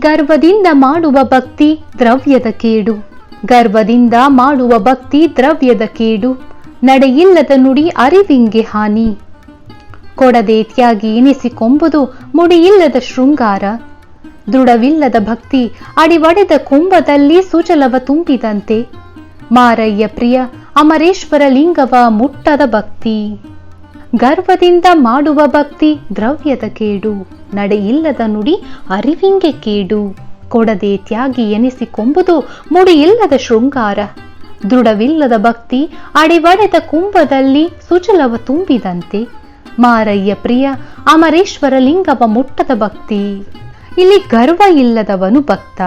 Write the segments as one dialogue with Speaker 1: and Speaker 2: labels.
Speaker 1: ಗರ್ವದಿಂದ ಮಾಡುವ ಭಕ್ತಿ ದ್ರವ್ಯದ ಕೇಡು. ಗರ್ವದಿಂದ ಮಾಡುವ ಭಕ್ತಿ ದ್ರವ್ಯದ ಕೇಡು. ನಡೆಯಿಲ್ಲದ ನುಡಿ ಅರಿವಿಂಗೆ ಹಾನಿ. ಕೊಡದೆ ತ್ಯಾಗಿ ಎನಿಸಿಕೊಂಬುದು ಮುಡಿಯಿಲ್ಲದ ಶೃಂಗಾರ. ದೃಢವಿಲ್ಲದ ಭಕ್ತಿ ಅಡಿವಡೆದ ಕುಂಭದಲ್ಲಿ ಸುಜಲವ ತುಂಬಿದಂತೆ. ಮಾರಯ್ಯ ಪ್ರಿಯ ಅಮರೇಶ್ವರ ಲಿಂಗವ ಮುಟ್ಟದ ಭಕ್ತಿ. ಗರ್ವದಿಂದ ಮಾಡುವ ಭಕ್ತಿ ದ್ರವ್ಯದ ಕೇಡು. ನಡೆಯಿಲ್ಲದ ನುಡಿ ಅರಿವಿಂಗೆ ಕೇಡು. ಕೊಡದೆ ತ್ಯಾಗಿ ಎನಿಸಿಕೊಂಬುದು ಮುಡಿಯಿಲ್ಲದ ಶೃಂಗಾರ. ದೃಢವಿಲ್ಲದ ಭಕ್ತಿ ಅಡಿವಡೆದ ಕುಂಭದಲ್ಲಿ ಸುಜಲವ ತುಂಬಿದಂತೆ. ಮಾರಯ್ಯ ಪ್ರಿಯ, ಅಮರೇಶ್ವರ ಲಿಂಗವ ಮುಟ್ಟದ ಭಕ್ತಿ. ಇಲ್ಲಿ ಗರ್ವ ಇಲ್ಲದವನು ಭಕ್ತ.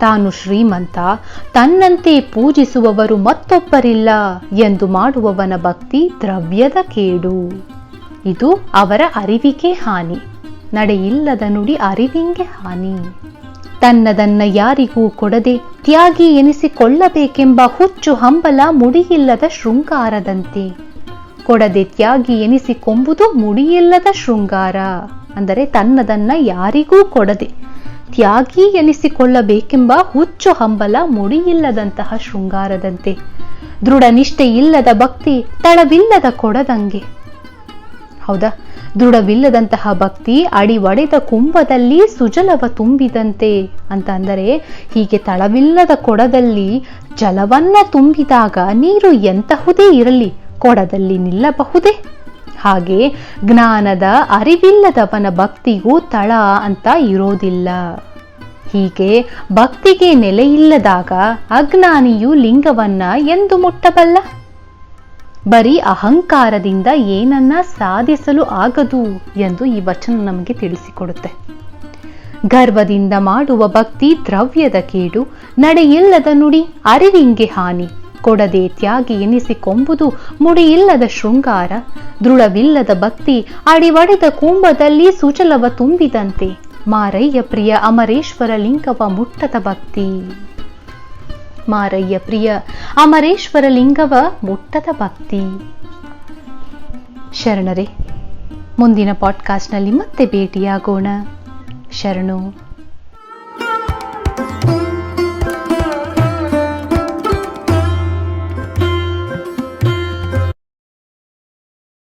Speaker 1: ತಾನು ಶ್ರೀಮಂತ, ತನ್ನಂತೆ ಪೂಜಿಸುವವರು ಮತ್ತೊಬ್ಬರಿಲ್ಲ ಎಂದು ಮಾಡುವವನ ಭಕ್ತಿ ದ್ರವ್ಯದ ಕೇಡು. ಇದು ಅವರ ಅರಿವಿಗೆ ಹಾನಿ, ನಡೆಯಿಲ್ಲದ ನುಡಿ ಅರಿವಿಂಗೆ ಹಾನಿ. ತನ್ನದನ್ನ ಯಾರಿಗೂ ಕೊಡದೆ ತ್ಯಾಗಿ ಎನಿಸಿಕೊಳ್ಳಬೇಕೆಂಬ ಹುಚ್ಚು ಹಂಬಲ ಮುಡಿಯಿಲ್ಲದ ಶೃಂಗಾರದಂತೆ. ಕೊಡದೆ ತ್ಯಾಗಿ ಎನಿಸಿಕೊಂಬುದು ಮುಡಿಯಿಲ್ಲದ ಶೃಂಗಾರ, ಅಂದರೆ ತನ್ನದನ್ನ ಯಾರಿಗೂ ಕೊಡದೆ ತ್ಯಾಗಿ ಎನಿಸಿಕೊಳ್ಳಬೇಕೆಂಬ ಹುಚ್ಚು ಹಂಬಲ ಮುಡಿಯಿಲ್ಲದಂತಹ ಶೃಂಗಾರದಂತೆ. ದೃಢ ನಿಷ್ಠೆ ಇಲ್ಲದ ಭಕ್ತಿ ತಳವಿಲ್ಲದ ಕೊಡದಂಗೆ. ಹೌದಾ? ದೃಢವಿಲ್ಲದಂತಹ ಭಕ್ತಿ ಅಡಿ ಒಡೆದ ಕುಂಭದಲ್ಲಿ ಸುಜಲವ ತುಂಬಿದಂತೆ ಅಂತ ಅಂದರೆ ಹೀಗೆ ತಳವಿಲ್ಲದ ಕೊಡದಲ್ಲಿ ಜಲವನ್ನ ತುಂಬಿದಾಗ ನೀರು ಎಂತಹುದೇ ಇರಲಿ, ಕೊಡದಲ್ಲಿ ನಿಲ್ಲಬಹುದೇ? ಹಾಗೆ ಜ್ಞಾನದ ಅರಿವಿಲ್ಲದವನ ಭಕ್ತಿಗೂ ತಳ ಅಂತ ಇರೋದಿಲ್ಲ. ಹೀಗೆ ಭಕ್ತಿಗೆ ನೆಲೆಯಿಲ್ಲದಾಗ ಅಜ್ಞಾನಿಯು ಲಿಂಗವನ್ನ ಎಂದು ಮುಟ್ಟಬಲ್ಲ? ಬರೀ ಅಹಂಕಾರದಿಂದ ಏನನ್ನ ಸಾಧಿಸಲು ಆಗದು ಎಂದು ಈ ವಚನ ನಮಗೆ ತಿಳಿಸಿಕೊಡುತ್ತೆ. ಗರ್ವದಿಂದ ಮಾಡುವ ಭಕ್ತಿ ದ್ರವ್ಯದ ಕೇಡು ನಡೆಯಿಲ್ಲದ ನುಡಿ ಅರಿವಿಂಗೆ ಹಾನಿ. ಕೊಡದೆ ತ್ಯಾಗಿ ಎನಿಸಿಕೊಂಬುದು ಮುಡಿಯಿಲ್ಲದ ಶೃಂಗಾರ, ದೃಢವಿಲ್ಲದ ಭಕ್ತಿ ಅಡಿವಡೆದ ಕುಂಭದಲ್ಲಿ ಸುಚಲವ ತುಂಬಿದಂತೆ. ಮಾರಯ್ಯ ಪ್ರಿಯ ಅಮರೇಶ್ವರ ಲಿಂಗವ ಮುಟ್ಟದ ಭಕ್ತಿ. ಮಾರಯ್ಯ ಪ್ರಿಯ ಅಮರೇಶ್ವರ ಲಿಂಗವ ಮುಟ್ಟದ ಭಕ್ತಿ. ಶರಣರೇ, ಮುಂದಿನ ಪಾಡ್ಕಾಸ್ಟ್ನಲ್ಲಿ ಮತ್ತೆ ಭೇಟಿಯಾಗೋಣ. ಶರಣು.